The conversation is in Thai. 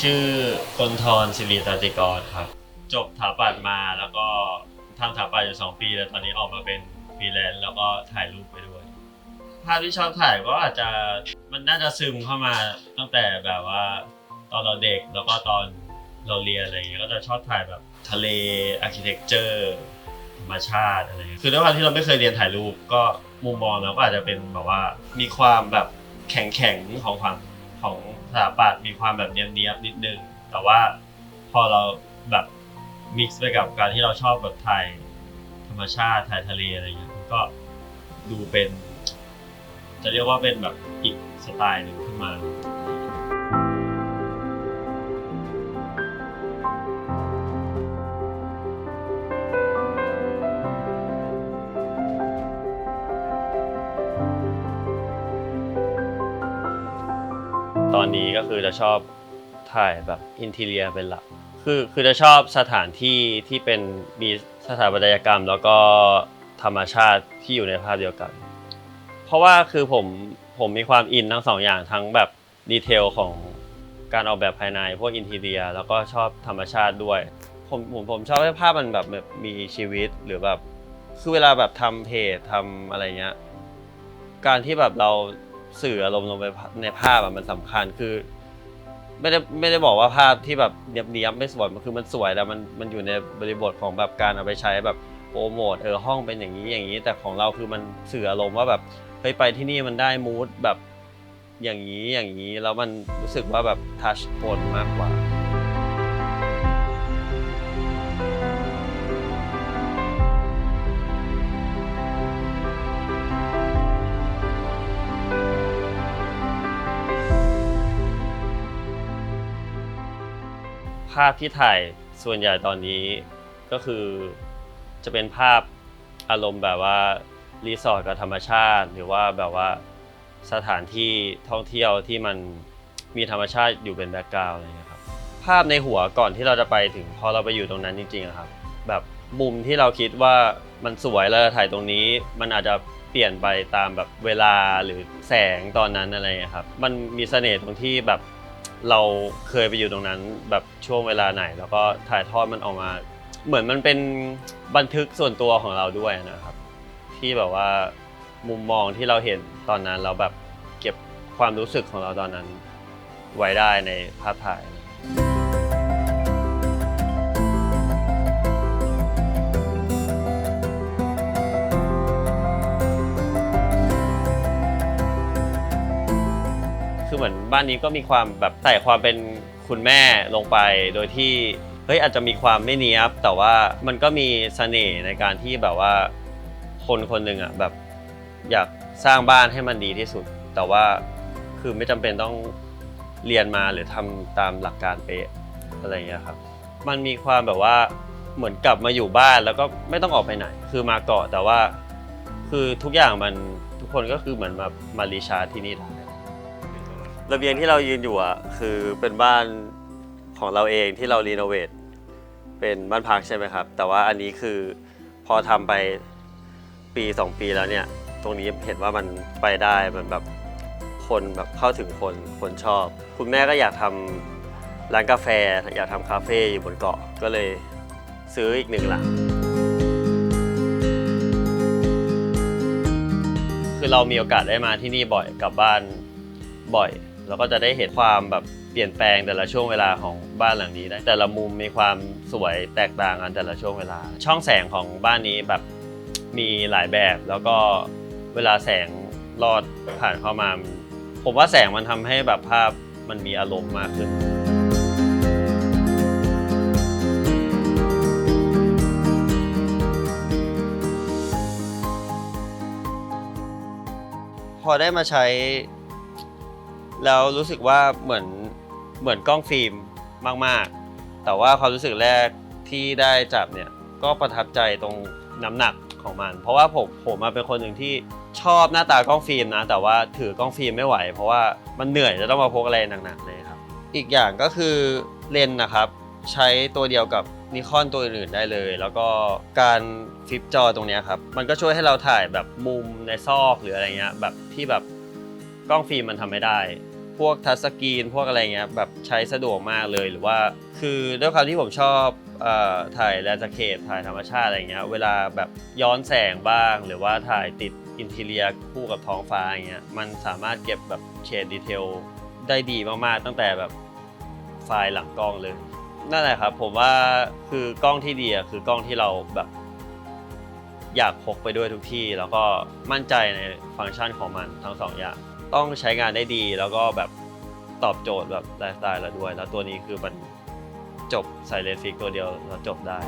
ชื่อคนทรศิริตาติกรครับ จบถาปัดมาแล้วก็ทำถาปัดอยู่2ปีแล้วตอนนี้ออกมาเป็นฟรีแลนซ์แล้วก็ถ่ายรูปไปด้วย ภาพที่ชอบถ่ายก็อาจจะมันน่าจะซึมเข้ามาตั้งแต่แบบว่าตอนเราเด็กแล้วก็ตอนเราเรียนอะไรอย่างเงี้ยก็จะชอบถ่ายแบบทะเลอาร์เคเต็กเจอร์ธรรมชาติอะไรเงี้ยคือด้วยความที่เราไม่เคยเรียนถ่ายรูปก็มุมมองเราก็อาจจะเป็นแบบว่ามีความแบบแข็งแข็งๆของความของ สถาปัตย์มีความแบบเนียบเนียบๆนิดนึง แต่ว่าพอเราแบบมิกซ์ไปกับการที่เราชอบแบบถ่ายธรรมชาติถ่ายทะเลอะไรเงี้ยมันก็ดูเป็น จะเรียกว่าเป็นแบบอีกสไตล์หนึ่งขึ้นมา ตอนนี้ก็คือจะชอบถ่ายแบบอินทีเรียเป็นหลัก คือคือจะชอบสถานที่ที่เป็นมีสถาปัตยกรรม แล้วก็ธรรมชาติที่อยู่ในภาพเดียวกัน เพราะว่าคือผมผมมีความอินทั้งสองอย่างทั้งแบบดีเทลของการออกแบบภายในพวกอินทีเรีย แล้วก็ชอบธรรมชาติด้วย ผมผมผมชอบให้ภาพมันแบบแบบมีชีวิตหรือแบบคือเวลาแบบทำเพจทำอะไรเงี้ย การที่แบบเรา สื่ออารมณ์ลงไปในภาพอะมันสำคัญคือ ไม่ได้ไม่ได้บอกว่าภาพที่แบบเนียบเนียบๆไม่สวยมันคือมันสวยแต่มันมันอยู่ในบริบทของแบบการเอาไปใช้แบบโปรโมทเออห้องเป็นอย่างนี้อย่างนี้ แต่ของเราคือมันสื่ออารมณ์ว่าแบบเฮ้ยไปที่นี่มันได้มูดแบบอย่างนี้อย่างนี้แล้วมันรู้สึกว่าแบบทัชคนมากกว่า ภาพที่ถ่ายส่วนใหญ่ตอนนี้ก็คือจะเป็นภาพอารมณ์แบบว่ารีสอร์ทกับธรรมชาติ หรือว่าแบบว่าสถานที่ท่องเที่ยวที่มันมีธรรมชาติอยู่เป็นแบ็กกราวด์อะไรเงี้ยครับภาพในหัวก่อนที่เราจะไปถึงพอเราไปอยู่ตรงนั้นจริงๆครับแบบมุมที่เราคิดว่ามันสวยแล้วเราถ่ายตรงนี้ มันอาจจะเปลี่ยนไปตามแบบเวลาหรือแสงตอนนั้นอะไรเงี้ยครับมันมีเสน่ห์ตรงที่แบบ เราเคยไปอยู่ตรงนั้นแบบช่วงเวลาไหน แล้วก็ถ่ายทอดมันออกมา เหมือนมันเป็นบันทึกส่วนตัวของเราด้วยนะครับ ที่แบบว่ามุมมองที่เราเห็นตอนนั้นเราแบบเก็บความรู้สึกของเราตอนนั้น ไว้ได้ในภาพถ่าย คือเหมือนบ้านนี้ก็มีความแบบใส่ความเป็นคุณแม่ลงไป โดยที่เฮ้ยอาจจะมีความไม่เนี้ยบ แต่ว่ามันก็มีเสน่ห์ในการที่แบบว่า คนคนหนึ่งอะแบบอยากสร้างบ้านให้มันดีที่สุด แต่ว่าคือไม่จำเป็นต้องเรียนมาหรือทำตามหลักการเป๊ะอะไรอย่างเงี้ยครับ มันมีความแบบว่าเหมือนกลับมาอยู่บ้านแล้วก็ไม่ต้องออกไปไหน คือมาเกาะแต่ว่า คือทุกอย่างมันทุกคนก็คือเหมือนมามารีชาร์จที่นี่ได้ ระเบียงที่เรายืนอยู่อะคือเป็นบ้านของเราเองที่เรารีโนเวทเป็นบ้านพักใช่ไหมครับ แต่ว่าอันนี้คือพอทำไปปี 2 ปีแล้วเนี่ย ตรงนี้เห็นว่ามันไปได้มันแบบคนแบบเข้าถึงคนคนชอบ คุณแม่ก็อยากทำร้านกาแฟ อยากทำคาเฟ่อยู่บนเกาะก็เลยซื้ออีกหนึ่งหลังคือเรามีโอกาสได้มาที่นี่บ่อยกลับบ้านบ่อย แล้วก็จะได้เห็นความแบบเปลี่ยนแปลงแต่ละช่วงเวลาของบ้านหลังนี้ได้แต่ละมุมมีความสวยแตกต่างกันแต่ละช่วงเวลา ช่องแสงของบ้านนี้แบบมีหลายแบบแล้วก็เวลาแสงลอดผ่านเข้ามา ผมว่าแสงมันทำให้แบบภาพมันมีอารมณ์มากขึ้นพอได้มาใช้ แล้วรู้สึกว่าเหมือนเหมือนกล้องฟิล์มมาก ๆ แต่ว่าความรู้สึกแรกที่ได้จับเนี่ยก็ประทับใจตรงน้ำหนักของมัน เพราะว่าผมผมมาเป็นคนหนึ่งที่ชอบหน้าตากล้องฟิล์มนะ แต่ว่าถือกล้องฟิล์มไม่ไหว เพราะว่ามันเหนื่อยจะต้องมาพกอะไรหนักๆเลยครับ อีกอย่างก็คือเลนส์นะครับ ใช้ตัวเดียวกับนิคอนตัวอื่นได้เลย แล้วก็การฟลิปจอตรงนี้ครับมันก็ช่วยให้เราถ่ายแบบมุมในซอกหรืออะไรเงี้ยแบบที่แบบกล้องฟิล์มมันทำไม่ได้ พวกทัชสกรีนพวกอะไรเงี้ยแบบใช้สะดวกมากเลยหรือว่า คือด้วยความที่ผมชอบเอ่อถ่ายแลนด์สเคปถ่ายธรรมชาติอะไรเงี้ยเวลาแบบย้อนแสงบ้าง หรือว่าถ่ายติดอินทีเรียคู่กับท้องฟ้าอย่างเงี้ยมันสามารถเก็บแบบเชดดีเทลได้ดีมากๆ ตั้งแต่แบบไฟล์หลังกล้องเลยนั่นแหละครับผมว่าคือกล้องที่ดีคือกล้องที่เราแบบ อยากพกไปด้วยทุกที่ แล้วก็มั่นใจในฟังก์ชันของมันทั้งสองอย่าง ต้องใช้งานได้ดีแล้วก็แบบตอบโจทย์แบบไลฟ์สไตล์เราด้วย แล้วตัวนี้คือมันจบใส่เลนส์ฟิกตัวเดียวเราจบได้